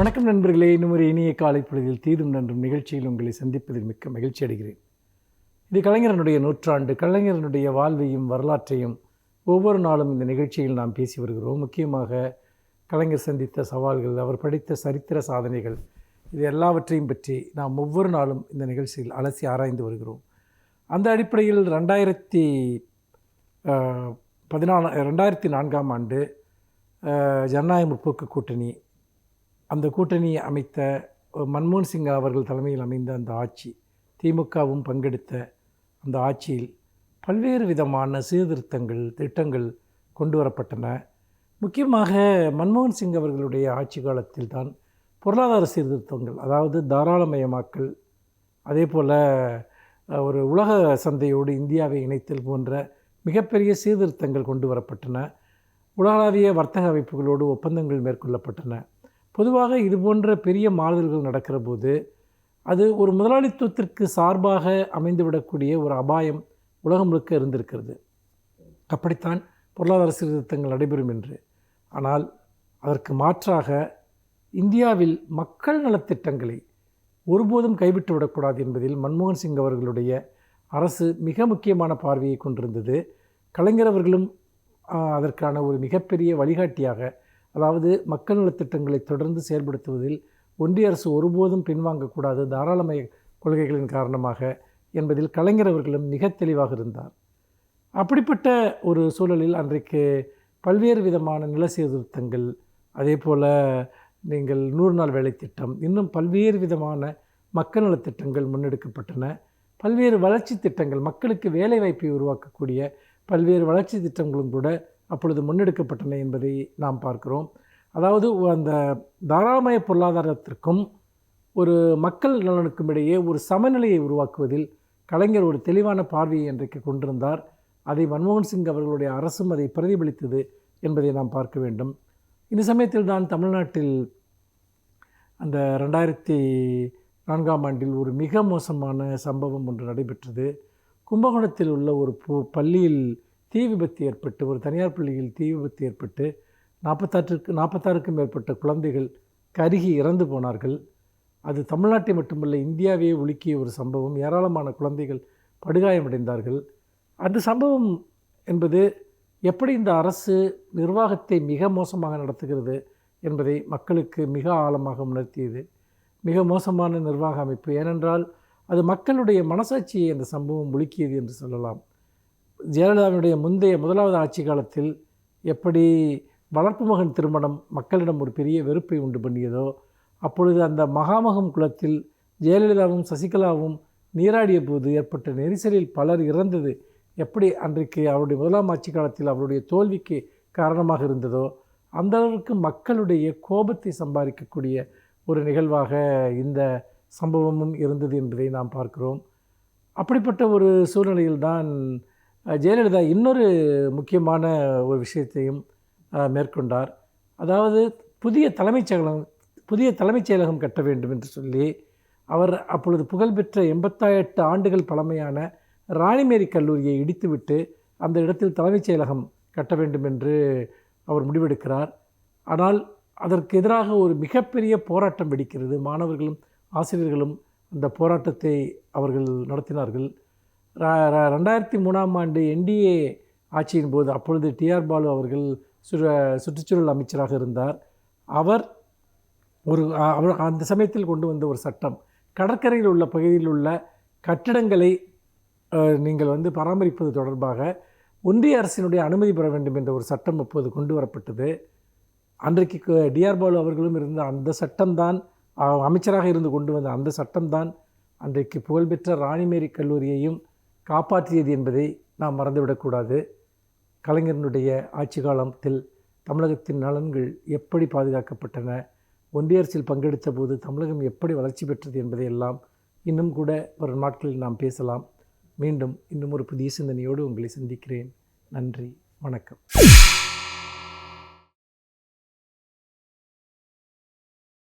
வணக்கம் நண்பர்களே. இன்னும் ஒரு இனிய காலை பொழுதில் தீதும் நன்றும் நிகழ்ச்சியில் உங்களை சந்திப்பதில் மிக்க மகிழ்ச்சி அடைகிறேன். இது கலைஞரனுடைய நூற்றாண்டு. கலைஞரனுடைய வாழ்வையும் வரலாற்றையும் ஒவ்வொரு நாளும் இந்த நிகழ்ச்சியில் நாம் பேசி வருகிறோம். முக்கியமாக கலைஞர் சந்தித்த சவால்கள் அவர் படித்த சரித்திர சாதனைகள் இது எல்லாவற்றையும் பற்றி நாம் ஒவ்வொரு நாளும் இந்த நிகழ்ச்சியில் அலசி ஆராய்ந்து வருகிறோம். அந்த அடிப்படையில் ரெண்டாயிரத்தி பதினாலு ரெண்டாயிரத்தி நான்காம் ஆண்டு ஜனநாயக முற்போக்கு கூட்டணி அந்த கூட்டணி அமைத்த மன்மோகன் சிங் அவர்கள் தலைமையில் அமைந்த அந்த ஆட்சி திமுகவும் பங்கெடுத்த அந்த ஆட்சியில் பல்வேறு விதமான சீர்திருத்தங்கள் திட்டங்கள் கொண்டு வரப்பட்டன. முக்கியமாக மன்மோகன் சிங் அவர்களுடைய ஆட்சி காலத்தில் தான் பொருளாதார சீர்திருத்தங்கள் அதாவது தாராளமயமாக்கல் அதே போல் ஒரு உலக சந்தையோடு இந்தியாவை இணைத்தல் போன்ற மிகப்பெரிய சீர்திருத்தங்கள் கொண்டு வரப்பட்டன. உலகளாவிய வர்த்தக அமைப்புகளோடு ஒப்பந்தங்கள் மேற்கொள்ளப்பட்டன. பொதுவாக இது போன்ற பெரிய மாறுதல்கள் நடக்கிற போது அது ஒரு முதலாளித்துவத்திற்கு சார்பாக அமைந்துவிடக்கூடிய ஒரு அபாயம் உலகம் முழுக்க இருந்திருக்கிறது. அப்படித்தான் பொருளாதார சீர்திருத்தங்கள் நடைபெறும் என்று. ஆனால் அதற்கு மாற்றாக இந்தியாவில் மக்கள் நலத்திட்டங்களை ஒருபோதும் கைவிட்டு விடக்கூடாது என்பதில் மன்மோகன் சிங் அவர்களுடைய அரசு மிக முக்கியமான பார்வையை கொண்டிருந்தது. கலைஞர் அவர்களும் அதற்கான ஒரு மிகப்பெரிய வழிகாட்டியாக அதாவது மக்கள் நலத்திட்டங்களை தொடர்ந்து செயல்படுத்துவதில் ஒன்றிய அரசு ஒருபோதும் பின்வாங்கக்கூடாது தாராளமய கொள்கைகளின் காரணமாக என்பதில் கலைஞர் அவர்களும் மிக தெளிவாக இருந்தார். அப்படிப்பட்ட ஒரு சூழலில் அன்றைக்கு பல்வேறு விதமான நில சீர்திருத்தங்கள் அதே போல் நீங்கள் நூறு நாள் வேலை திட்டம் இன்னும் பல்வேறு விதமான மக்கள் நலத்திட்டங்கள் முன்னெடுக்கப்பட்டன. பல்வேறு வளர்ச்சி திட்டங்கள் மக்களுக்கு வேலைவாய்ப்பை உருவாக்கக்கூடிய பல்வேறு வளர்ச்சி திட்டங்களும் கூட அப்பொழுது முன்னெடுக்கப்பட்டன என்பதை நாம் பார்க்கிறோம். அதாவது அந்த தாராளமய பொருளாதாரத்திற்கும் ஒரு மக்கள் நலனுக்கும் இடையே ஒரு சமநிலையை உருவாக்குவதில் கலைஞர் ஒரு தெளிவான பார்வையை இன்றைக்கு கொண்டிருந்தார். அதை மன்மோகன் சிங் அவர்களுடைய அரசும் அதை பிரதிபலித்தது என்பதை நாம் பார்க்க வேண்டும். இந்த சமயத்தில் தான் தமிழ்நாட்டில் அந்த ரெண்டாயிரத்தி நான்காம் ஆண்டில் ஒரு மிக மோசமான சம்பவம் ஒன்று நடைபெற்றது. கும்பகோணத்தில் உள்ள ஒரு பு- பள்ளியில் தீ விபத்து ஏற்பட்டு ஒரு தனியார் பள்ளியில் தீ விபத்து ஏற்பட்டு நாற்பத்தாற்றுக்கு நாற்பத்தாறுக்கும் மேற்பட்ட குழந்தைகள் கருகி இறந்து போனார்கள். அது தமிழ்நாட்டை மட்டுமல்ல இந்தியாவையே உலுக்கிய ஒரு சம்பவம். ஏராளமான குழந்தைகள் படுகாயமடைந்தார்கள். அந்த சம்பவம் என்பது எப்படி இந்த அரசு நிர்வாகத்தை மிக மோசமாக நடத்துகிறது என்பதை மக்களுக்கு மிக ஆழமாக உணர்த்தியது. மிக மோசமான நிர்வாக அமைப்பு. ஏனென்றால் அது மக்களுடைய மனசாட்சியை அந்த சம்பவம் ஒழுக்கியது என்று சொல்லலாம். ஜெயலலிதாவினுடைய முந்தைய முதலாவது ஆட்சி காலத்தில் எப்படி வளர்ப்பு மகன் திருமணம் மக்களிடம் ஒரு பெரிய வெறுப்பை உண்டு பண்ணியதோ அப்பொழுது அந்த மகாமகம் குளத்தில் ஜெயலலிதாவும் சசிகலாவும் நீராடிய போது ஏற்பட்ட நெரிசலில் பலர் இறந்தது எப்படி அன்றைக்கு அவருடைய முதலாம் ஆட்சி காலத்தில் அவருடைய தோல்விக்கு காரணமாக இருந்ததோ அந்த அளவுக்கு மக்களுடைய கோபத்தை சம்பாதிக்கக்கூடிய ஒரு நிகழ்வாக இந்த சம்பவமும் இருந்தது என்பதை நாம் பார்க்கிறோம். அப்படிப்பட்ட ஒரு சூழ்நிலையில்தான் ஜெயலலிதா இன்னொரு முக்கியமான ஒரு விஷயத்தையும் மேற்கொண்டார். அதாவது புதிய தலைமைச் செயலகம் புதிய தலைமைச் செயலகம் கட்ட வேண்டும் என்று சொல்லி அவர் அப்பொழுது புகழ்பெற்ற எண்பத்தாயிரத்து ஆண்டுகள் பழமையான ராணிமேரி கல்லூரியை இடித்துவிட்டு அந்த இடத்தில் தலைமைச் செயலகம் கட்ட வேண்டும் என்று அவர் முடிவெடுக்கிறார். ஆனால் அதற்கு எதிராக ஒரு மிகப்பெரிய போராட்டம் வெடிக்கிறது. மாணவர்களும் ஆசிரியர்களும் அந்த போராட்டத்தை அவர்கள் நடத்தினார்கள். ரெண்டாயிரத்தி மூணாம் ஆண்டு என்டிஏ ஆட்சியின் போது அப்பொழுது டிஆர் பாலு அவர்கள் சுற்று சுற்றுச்சூழல் அமைச்சராக இருந்தார். அவர் ஒரு அவர் அந்த சமயத்தில் கொண்டு வந்த ஒரு சட்டம். கடற்கரையில் உள்ள பகுதியில் உள்ள கட்டிடங்களை நீங்கள் வந்து பராமரிப்பது தொடர்பாக ஒன்றிய அரசினுடைய அனுமதி பெற வேண்டும் என்ற ஒரு சட்டம் அப்போது கொண்டு வரப்பட்டது. அன்றைக்கு டிஆர் பாலு அவர்களும் இருந்த அந்த சட்டம்தான் அமைச்சராக இருந்து கொண்டு வந்த அந்த சட்டம்தான் அன்றைக்கு புகழ்பெற்ற ராணிமேரி கல்லூரியையும் காப்பாற்றியது என்பதை நாம் மறந்துவிடக்கூடாது. கலைஞரனுடைய ஆட்சி காலத்தில் தமிழகத்தின் நலன்கள் எப்படி பாதுகாக்கப்பட்டன ஒன்றிய அரசில் பங்கெடுத்த போது தமிழகம் எப்படி வளர்ச்சி பெற்றது என்பதையெல்லாம் இன்னும் கூட வரும் நாட்களில் நாம் பேசலாம். மீண்டும் இன்னும் ஒரு புதிய சிந்தனையோடு உங்களை சந்திக்கிறேன். நன்றி வணக்கம்.